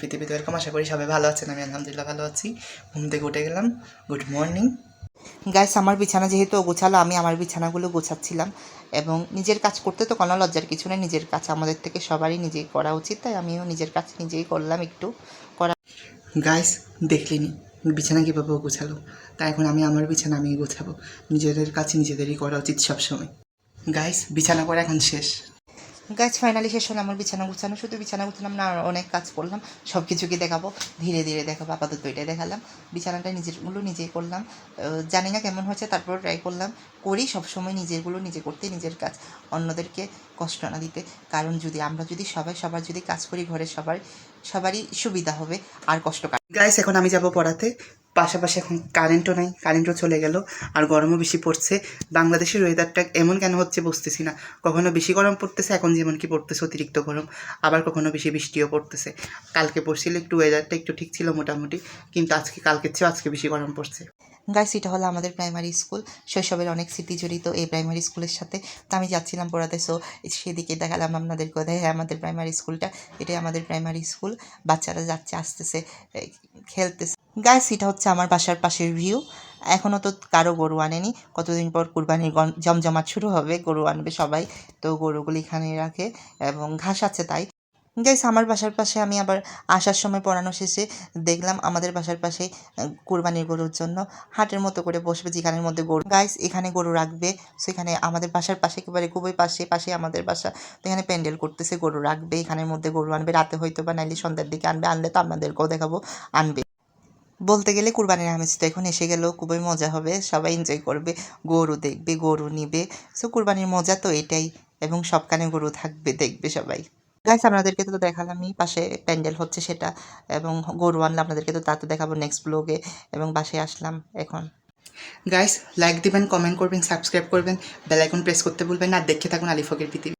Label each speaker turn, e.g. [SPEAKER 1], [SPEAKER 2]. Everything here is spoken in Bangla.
[SPEAKER 1] পৃথিবীতে ওয়েলকাম আশা করি সবাই ভালো আছেন, আমি আলহামদুলিল্লাহ ভালো আছি। ঘুম থেকে উঠে গেলাম গুড মর্নিং গাইস আমার বিছানা যেহেতু গোছালো, আমি আমার বিছানাগুলো গোছাচ্ছিলাম এবং নিজের কাজ করতে তো কোনো লজ্জার কিছু নেই, নিজের কাজ আমাদের থেকে সবারই নিজেই করা উচিত, তাই আমিও নিজের কাজ নিজেই করলাম একটু। করা গাইস দেখলিনি বিছানা কীভাবে গোছালো? তাই এখন আমি আমার বিছানা আমি গোছাবো, নিজেদের কাছে নিজেদেরই করা উচিত সবসময়। গাইস বিছানা করা এখন শেষ। গাছ ফাইনালি শেষ হলো আমার বিছানা গুছানো। শুধু বিছানা গুছালাম না অনেক কাজ করলাম। সব কিছুকে দেখাবো। ধীরে ধীরে দেখাবো, আপাতত এটাই দেখালাম। বিছানাটা নিজেরগুলো নিজেই করলাম। জানি না কেমন হয়েছে, তারপর ট্রাই করলাম। করি, সবসময় নিজেরগুলো নিজে করতে, নিজের কাজ। অন্যদেরকে কষ্ট না দিতে। কারণ যদি আমরা যদি সবাই, সবার যদি কাজ করি ঘরে সবার, সবারই সুবিধা হবে। আর কষ্ট গাইস এখন আমি যাব পড়াতে। পাশাপাশি এখন কারেন্টও নাই কারেন্টও চলে গেল, আর গরমও বেশি পড়ছে। বাংলাদেশের ওয়েদারটা এমন কেন হচ্ছে বুঝতেছি না। কখনো বেশি গরম পড়তেছে, এখন যেমন কি পড়তেছে অতিরিক্ত গরম, আবার কখনো বেশি বৃষ্টিও পড়তেছে। কালকে পড়ছিল একটু ওয়েদারটা একটু ঠিক ছিল মোটামুটি, কিন্তু আজকে, কালকের চেয়েও আজকে বেশি গরম পড়ছে। গাইস এটা হলো আমাদের প্রাইমারি স্কুল শৈশবের অনেক স্মৃতি জড়িত এই প্রাইমারি স্কুলের সাথে। তো আমি যাচ্ছিলাম পড়াতে সো সেদিকে দেখালাম আপনাদের কোথায় হ্যাঁ আমাদের প্রাইমারি স্কুলটা এটাই আমাদের প্রাইমারি স্কুল বাচ্চারা যাচ্ছে, আসতেছে খেলতেছে। গাইস এটা হচ্ছে আমার বাসার পাশের ভিউ এখনও তো কারও গরু আনেনি। কতদিন পর কুরবানির জমজমাট শুরু হবে, গরু আনবে সবাই। তো গরুগুলি এখানে রাখে এবং ঘাস আছে তাই। গাইস আমার বাসার পাশে আমি আবার আসার সময় পড়ানো শেষে দেখলাম আমাদের বাসার পাশে কুরবানির গরুর জন্য হাটের মতো করে বসবে যেখানের মধ্যে গরু। গাইস এখানে গরু রাখবে। সেখানে আমাদের বাসার পাশে একেবারে খুবই পাশে পাশে আমাদের বাসা। তো এখানে প্যান্ডেল করতেছে, গরু রাখবে। এখানের মধ্যে গরু আনবে। রাতে হয়তো বা নাইলে সন্ধ্যার দিকে আনবে। আনলে তো আপনাদেরকেও দেখাবো, আনবে। বলতে গেলে কুরবানির আমেজ তো এখন এসে গেলেও খুবই মজা হবে, সবাই এনজয় করবে, গরু দেখবে, গরু নিবে। সো কুরবানির মজা তো এটাই, এবং সবখানে গরু থাকবে, দেখবে সবাই। গাইস আপনাদেরকে তো দেখালামই, পাশে প্যান্ডেল হচ্ছে সেটা, এবং গরু আনলে আপনাদেরকে তো তা তো দেখাবো নেক্সট ব্লগে এবং বাসায় আসলাম এখন। গাইস লাইক দিবেন কমেন্ট করবেন সাবস্ক্রাইব করবেন বেল আইকন প্রেস করতে ভুলবেন আর দেখতে থাকুন আলিফকের পৃথিবী।